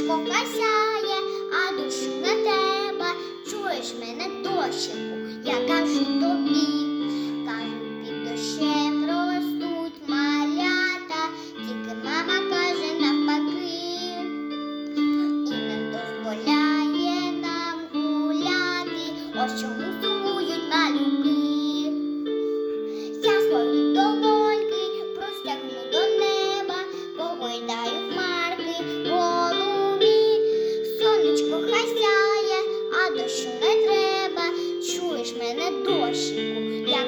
Сонечко касяє, а душу не треба. Чуєш мене дощику, я кажу тобі. Кажу, під дощем ростуть малята, тільки мама каже навпаки. І не дозволяє нам гуляти, ось чому сумують малюки. é dois, E a